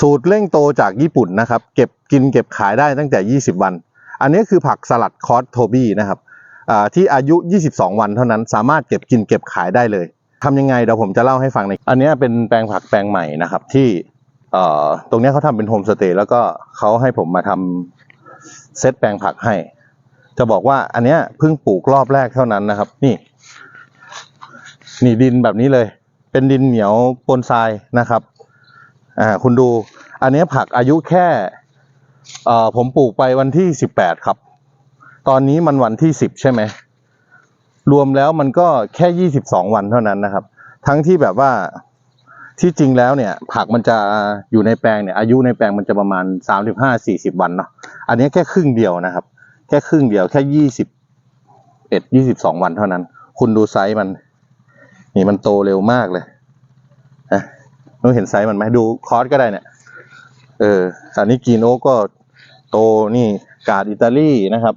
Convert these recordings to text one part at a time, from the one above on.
สูตรเร่งโตจากญี่ปุ่นนะครับ เก็บกินเก็บขายได้ตั้งแต่ 20 วัน อันนี้คือผักสลัดคอสโทบี้นะครับอ่าที่อายุ 22 วันเท่านั้นสามารถเก็บกินเก็บขายได้เลยทำยังไงเดี๋ยวผมจะเล่าให้ฟังในอันนี้เป็นแปลงผักแปลงใหม่นะครับ ที่ตรงนี้เขาทำเป็นโฮมสเตย์แล้วก็เขาให้ผมมาทำเซตแปลงผักให้ จะบอกว่าอันนี้เพิ่งปลูกรอบแรกเท่านั้นนะครับ นี่ นี่ดินแบบนี้เลย เป็นดินเหนียวปนทรายนะครับ อ่าคุณดู อันนี้ผักอายุแค่เอ่อผมปลูกไปวันที่สิบแปดครับ ตอนนี้มันวันที่สิบใช่ไหมรวมแล้วมันก็แค่ยี่สิบสองวันเท่านั้นนะครับ ทั้งที่แบบว่าที่จริงแล้วเนี่ย ผักมันจะอยู่ในแปลงเนี่ย อายุในแปลงมันจะประมาณสามสิบห้าสี่สิบวันเนาะอันนี้แค่ครึ่งเดียวนะครับ แค่ครึ่งเดียวแค่ยี่สิบเอ็ดยี่สิบสองวันเท่านั้น คุณดูไซส์มัน นี่มันโตเร็วมากเลย นุ้เห็นไซส์มันไหมดูคอร์สก็ได้เนี่ย เอออันนี้กีโอ๊กก็โตนี่กาดอิตาลีนะครับ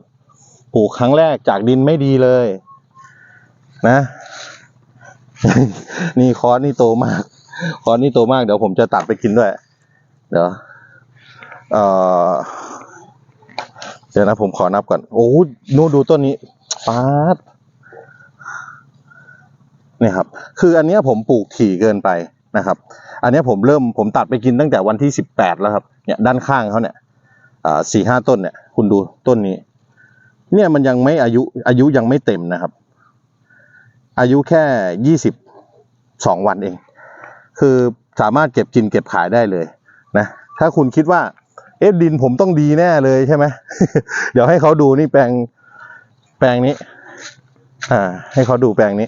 ปลูกครั้งแรกจากดินไม่ดีเลย นะ นี่คอร์สนี่โตมาก คอร์สนี่โตมาก เดี๋ยวผมจะตัดไปกินด้วย เดี๋ยวเออเดี๋ยวนะผมขอนับก่อน โอ้นูดูต้นนี้ฟาดเนี่ยครับ คืออันนี้ผมปลูกถี่เกินไป นะครับ อันนี้ผมเริ่มผมตัดไปกินตั้งแต่วันที่สิบแปดแล้วครับเนี่ยด้านข้างเขาเนี่ยสี่ห้าต้นเนี่ย คุณดูต้นนี้ เนี่ยมันยังไม่อายุอายุยังไม่เต็มนะครับ อายุแค่ยี่สิบสองวันเอง คือสามารถเก็บกินเก็บขายได้เลยนะ ถ้าคุณคิดว่า เอ๊ะดินผมต้องดีแน่เลยใช่ไหมเดี๋ยวให้เขาดูนี่แปลงแปลงนี้ อ่า ให้เขาดูแปลงนี้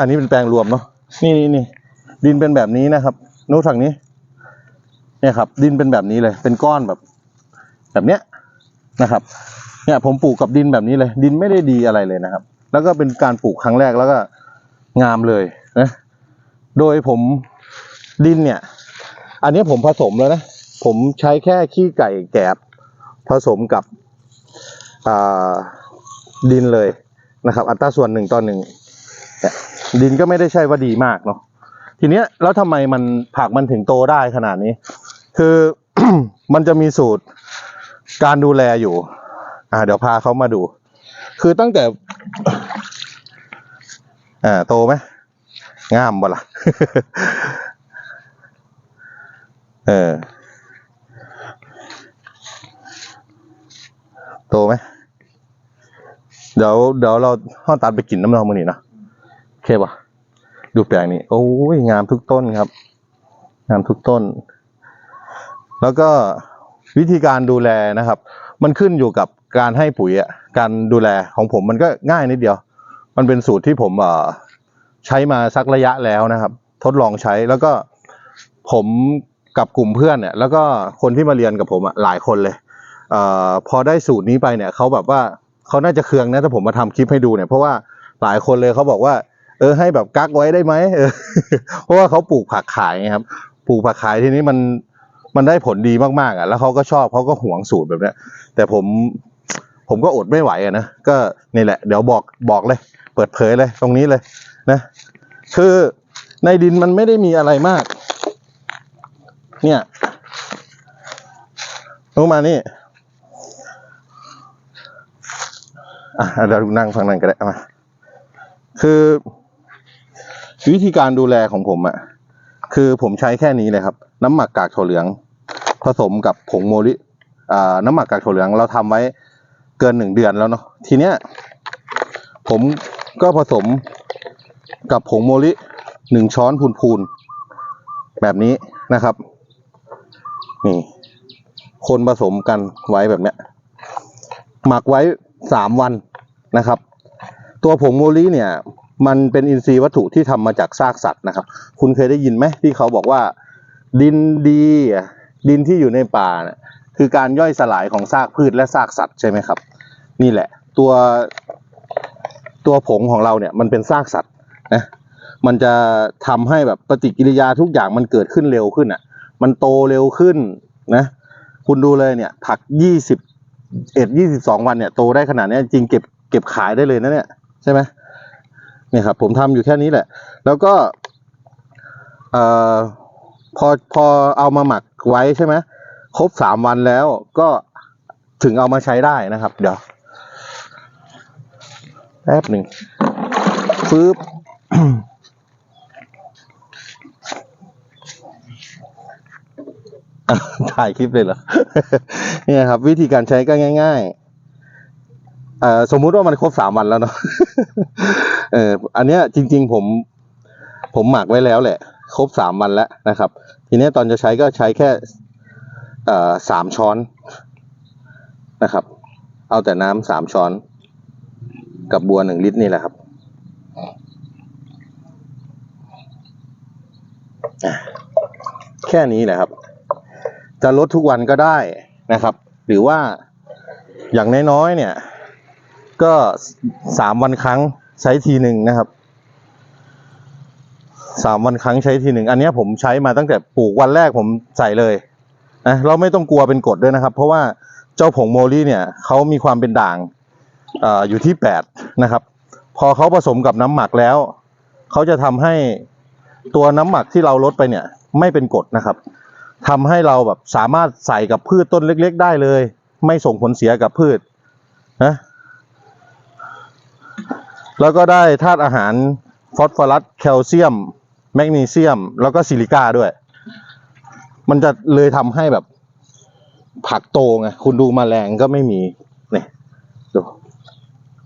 อันนี้เป็นแปลงรวมเนาะนี่นี่นี่ ดินเป็นแบบนี้นะครับโนู้ฝั่งนี้ เนี่ยครับ ดินเป็นแบบนี้เลย เป็นก้อนแบบ แบบเนี้ยนะครับ เนี่ยผมปลูกกับดินแบบนี้เลย ดินไม่ได้ดีอะไรเลยนะครับ แล้วก็เป็นการปลูกครั้งแรกแล้วก็งามเลยนะ โดยผมดินเนี่ย อันนี้ผมผสมแล้วนะ ผมใช้แค่ขี้ไก่แกบผสมกับดินเลยนะครับ อัตราส่วนหนึ่งต่อหนึ่งดินก็ไม่ได้ใช่ว่าดีมากเนาะ ทีเนี้ยแล้วทำไมมันผักมันถึงโตได้ขนาดนี้ คือ มันจะมีสูตรการดูแลอยู่ อ่า เดี๋ยวพาเขามาดู คือตั้งแต่ อ่า โตไหมงามบ่ละเออ โตไหมเดี๋ยวเดี๋ยวเราห้องตัดไปกินน้ำนองมันนี่นะโอเคป่ะ ดูแปลงนี้ โอ้ยงามทุกต้นครับ งามทุกต้น แล้วก็วิธีการดูแลนะครับ มันขึ้นอยู่กับการให้ปุ๋ยอะการดูแลของผมมันก็ง่ายนิดเดียว มันเป็นสูตรที่ผมเอ่อใช้มาสักระยะแล้วนะครับ ทดลองใช้แล้วก็ผมกับกลุ่มเพื่อนเนี่ยแล้วก็คนที่มาเรียนกับผมอะหลายคนเลยเอ่อพอได้สูตรนี้ไปเนี่ยเขาแบบว่าเขาน่าจะเคืองนะถ้าผมมาทำคลิปให้ดูเนี่ยเพราะว่าหลายคนเลยเขาบอกว่า เออให้แบบกักไว้ได้ไหมเออเพราะว่าเขาปลูกผักขายไงครับ ปลูกผักขายทีนี้มันมันได้ผลดีมากๆอะ แล้วเขาก็ชอบเขาก็หวงสูตรแบบเนี้ย แต่ผมผมก็อดไม่ไหวอะนะก็นี่แหละ เดี๋ยวบอกบอกเลย เปิดเผยเลย ตรงนี้เลยนะคือในดินมันไม่ได้มีอะไรมาก เนี่ยลงมานี่อะเดี๋ยวนั่งฟังนั่งก็ได้เอามาคือ วิธีการดูแลของผมอะ่ะ คือผมใช้แค่นี้เลยครับ น้ำหมักกากถั่วเหลือง ผสมกับผงโมลิอ่าน้ำหมักกากถั่วเหลืองเราทำไว้เกินหนึ่งเดือนแล้วเนาะทีเนี้ยผมก็ผสมกับผงโมลิหนึ่งช้อนพูนๆแบบนี้นะครับ นี่ คนผสมกันไว้แบบเนี้ยหมักไว้สามวันนะครับ ตัวผงโมลิเนี่ย มันเป็นอินทรีย์วัตถุที่ทำมาจากซากสัตว์นะครับ คุณเคยได้ยินไหมที่เขาบอกว่า ดินดีดินที่อยู่ในป่าน่ะคือการย่อยสลายของซากพืชและซากสัตว์ใช่ไหมครับ นี่แหละ ตัวตัวผงของเราเนี่ยมันเป็นซากสัตว์นะมันจะทำให้แบบปฏิกิริยาทุกอย่างมันเกิดขึ้นเร็วขึ้นอะ มันโตเร็วขึ้นนะคุณดูเลยเนี่ย ผักยี่สิบเอ็ดยี่สิบสองวันเนี่ยโตได้ขนาดนี้จริงเก็บเก็บขายได้เลยนะเนี่ยใช่ไหม เนี่ยครับผมทำอยู่แค่นี้แหละ แล้วก็เอ่อพอพอเอามาหมักไว้ใช่ไหมครบสามวันแล้วก็ถึงเอามาใช้ได้นะครับ เดี๋ยวแป๊บหนึ่งฟืบถ่ายคลิปเลยเหรอ เนี่ยครับ วิธีการใช้ก็ง่าย ๆ อ่อสมมุติว่ามันครบสามวันแล้วเนาะเอออันเนี้ยจริง ๆ ผม ผมหมักไว้แล้วแหละ ครบสามวันแล้วนะครับ ทีเนี้ยตอนจะใช้ก็ใช้แค่เอ่อสามช้อนนะครับ เอาแต่น้ำสามช้อน กับบัวหนึ่งลิตรนี่แหละครับแค่นี้แหละครับ จะลดทุกวันก็ได้นะครับ หรือว่าอย่างน้อยๆเนี่ย ก็สามวันครั้งใช้ทีหนึ่งนะครับสามวันครั้งใช้ทีหนึ่งอันนี้ผมใช้มาตั้งแต่ปลูกวันแรกผมใส่เลยนะเราไม่ต้องกลัวเป็นกรดด้วยนะครับ เพราะว่าเจ้าผงโมลี่เนี่ยเขามีความเป็นด่างอออยู่ที่แปดนะครับ พอเขาผสมกับน้ำหมักแล้วเขาจะทำให้ตัวน้ำหมักที่เราลดไปเนี่ย ไม่เป็นกรดนะครับทำให้เราแบบสามารถใส่กับพืชต้นเล็ก ๆ ได้เลย ไม่ส่งผลเสียกับพืชนะ แล้วก็ได้ธาตุอาหารฟอสฟอรัสแคลเซียม แมกนีเซียม แล้วก็ซิลิก้าด้วย มันจะเลยทำให้แบบผักโตไงคุณดูแมลงก็ไม่มีเนี่ยดู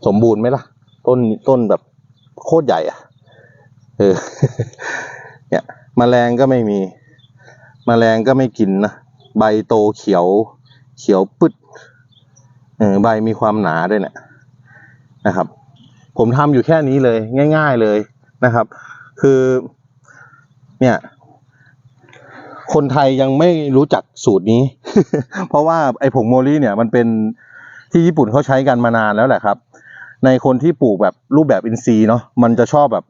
สมบูรณ์ไหมล่ะ ต้นต้นแบบโคตรใหญ่อะเออเนี่ยแมลงก็ไม่มีแมลงก็ไม่กินนะใบโตเขียว เขียวปึ๊ดเออใบมีความหนาด้วยเนี่ยนะครับ ผมทำอยู่แค่นี้เลยง่าย ๆเลยนะครับ คือ เนี่ย คนไทยยังไม่รู้จักสูตรนี้ เพราะว่าไอ้ผงโมลี่เนี่ย มันเป็นที่ญี่ปุ่นเขาใช้กันมานานแล้วแหละครับ ในคนที่ปลูกแบบรูปแบบอินทรีย์เนาะมันจะชอบแบบ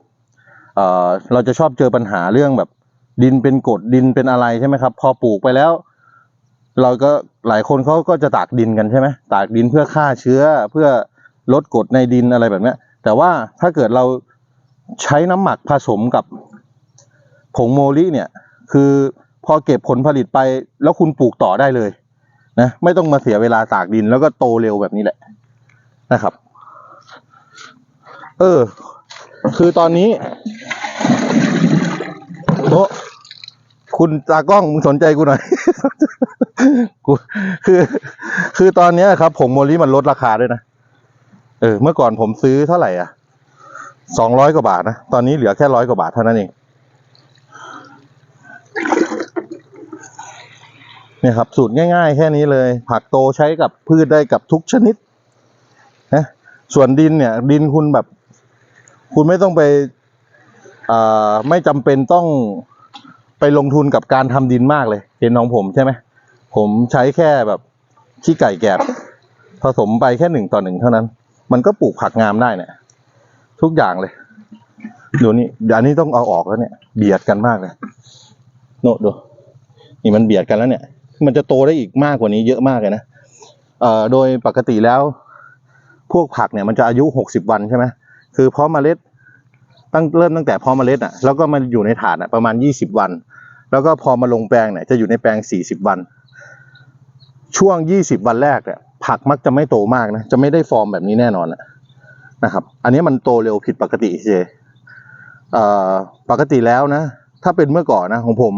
เออเราจะชอบเจอปัญหาเรื่องแบบ ดินเป็นกรดดินเป็นอะไรใช่ไหมครับ พอปลูกไปแล้ว เราก็หลายคนเขาก็จะตากดินกันใช่ไหมตากดินเพื่อฆ่าเชื้อเพื่อลดกรดในดินอะไรแบบเนี้ย แต่ว่าถ้าเกิดเราใช้น้ำหมักผสมกับผงโมลิเนี่ย คือพอเก็บผลผลิตไปแล้วคุณปลูกต่อได้เลยนะไม่ต้องมาเสียเวลาตากดินแล้วก็โตเร็วแบบนี้แหละนะครับ เออ คือตอนนี้โอ้คุณตากล้องมึงสนใจกูหน่อยกูคือ คือตอนนี้ครับผงโมลิมันลดราคาด้วยนะ เออ เมื่อก่อนผมซื้อเท่าไหร่อะสองร้อยกว่าบาทนะ ตอนนี้เหลือแค่ร้อยกว่าบาทเท่านั้นเอง เนี่ยครับ สูตรง่ายๆ แค่นี้เลย ผักโตใช้กับพืชได้กับทุกชนิดนะส่วนดินเนี่ย ดินคุณแบบ คุณไม่ต้องไปเอ่อไม่จำเป็นต้องไปลงทุนกับการทำดินมากเลยเห็นของผมใช่ไหมผมใช้แค่แบบขี้ไก่แกบผสมไปแค่หนึ่งต่อหนึ่งเท่านั้น มันก็ปลูกผักงามได้เนี่ยทุกอย่างเลยดูนี่เดี๋ยวอันนี้ต้องเอาออกแล้วเนี่ย เบียดกันมากเลยโน่ดูนี่มันเบียดกันแล้วเนี่ย มันจะโตได้อีกมากกว่านี้เยอะมากเลยนะเอ่อโดยปกติแล้ว พวกผักเนี่ยมันจะอายุหกสิบวันใช่ไหมคือเพาะเมล็ดตั้งเริ่มตั้งแต่เพาะเมล็ดอะแล้วก็มาอยู่ในถาดอะประมาณยี่สิบวัน แล้วก็พอมาลงแปลงเนี่ยจะอยู่ในแปลงสี่สิบวัน ช่วงยี่สิบวันแรกเนี่ย ผักมักจะไม่โตมากนะ จะไม่ได้ฟอร์มแบบนี้แน่นอนนะครับ อันนี้มันโตเร็วผิดปกติเจปกติแล้วนะ ถ้าเป็นเมื่อก่อนนะของผม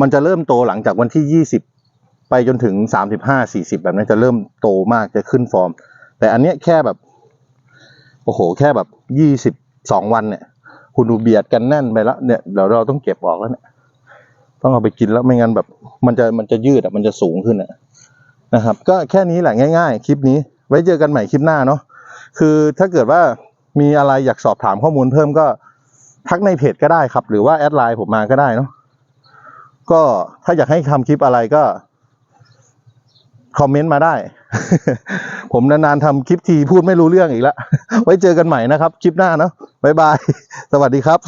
มันจะเริ่มโตหลังจากวันที่ยี่สิบไปจนถึงสามสิบห้าสี่สิบแบบนี้จะเริ่มโตมากจะขึ้นฟอร์ม แต่อันเนี้ยแค่แบบ โอ้โห แค่แบบยี่สิบสองวันเนี่ย คุณดูเบียดกันแน่นไปแล้วเนี่ยเดี๋ยวเราต้องเก็บออกแล้วเนี่ย ต้องเอาไปกินแล้วไม่งั้นแบบ มันจะมันจะยืดอะมันจะสูงขึ้นอะ นะครับ ก็แค่นี้แหละง่ายๆ คลิปนี้ ไว้เจอกันใหม่คลิปหน้าเนาะคือถ้าเกิดว่ามีอะไรอยากสอบถามข้อมูลเพิ่มก็ทักในเพจก็ได้ครับ หรือว่าแอดไลน์ผมมาก็ได้เนาะก็ถ้าอยากให้ทำคลิปอะไรก็คอมเมนต์มาได้ ผมนานๆทำคลิปทีพูดไม่รู้เรื่องอีกแล้ว ไว้เจอกันใหม่นะครับ คลิปหน้าเนาะบ๊ายบาย สวัสดีครับ